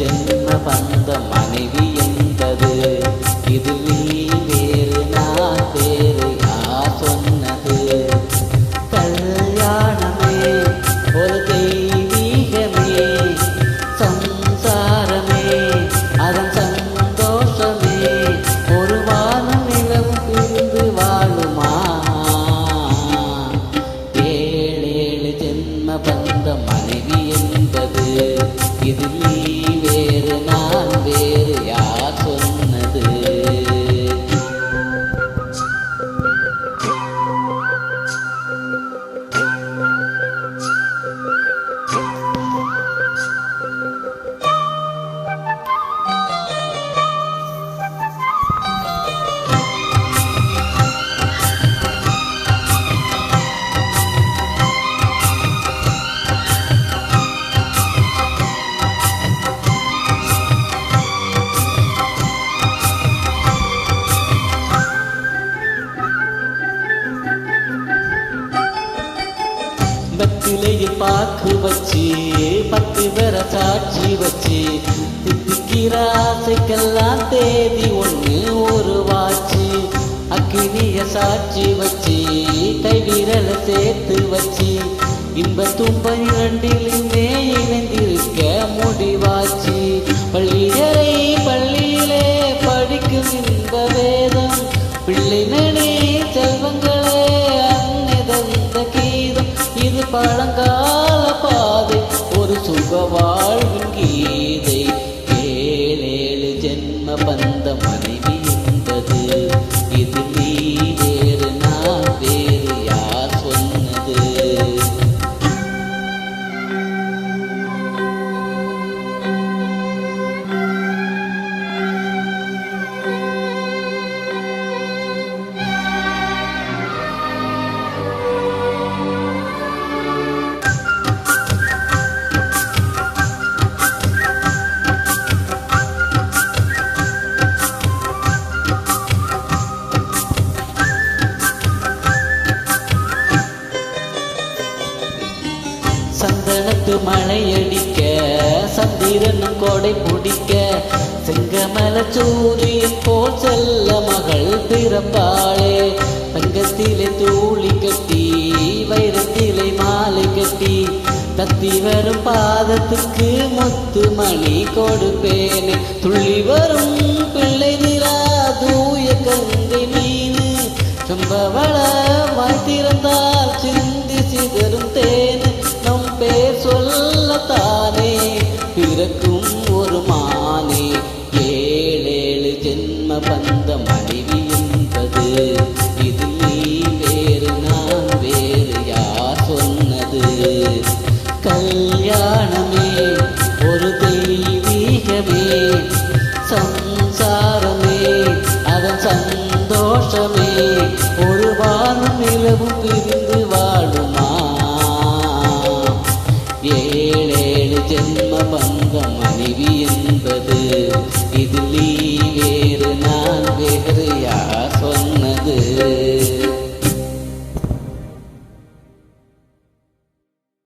ஜென்ம பந்த மனைவி என்பது. இது நீ வேறு நான் வேறு யார் சொன்னது. கல்யாணமே ஒரு தெய்வீகமே. சம்சாரமே அதன் சந்தோஷமே. ஒரு வாரம் நிலவும் பிரிந்து வாழுமா? ஏழேழு ஜென்ம பத்திலையில் பாக்கு வச்சு பத்து பேர சாட்சி வச்சு தித்திக்கிற ஆசைக்கெல்லாம் தேதி ஒன்று ஒரு வாச்சு. அக்கினிய சாட்சி வச்சு கை விரல சேர்த்து வச்சு இன்ப துன்பம் இரண்டிலுமே பழங்கால பாதை ஒரு சுக வாழ்வின் கீதை. ஏழேழு ஜென்ம பந்த சந்தனத்து மழையடிக்க சந்திரனும் கோடை பிடிக்க செங்கமல சூரியன் போல் செல்ல மகள் பிறப்பாளே. தங்கத்திலே தூளி கட்டி வைரத்திலே மாலை கட்டி தத்தி வரும் பாதத்துக்கு முத்து மணி கொடுப்பேனே. துள்ளி வரும் ஜென்ம பந்த மனைவி என்பது இது நீ வேறு நான் வேறு யார் சொன்னது. கல்யாணமே ஒரு தெய்வீகமே. சம்சாரமே அதன் சந்தோஷமே. ஒரு வாரம் நிலவும் பிரிந்து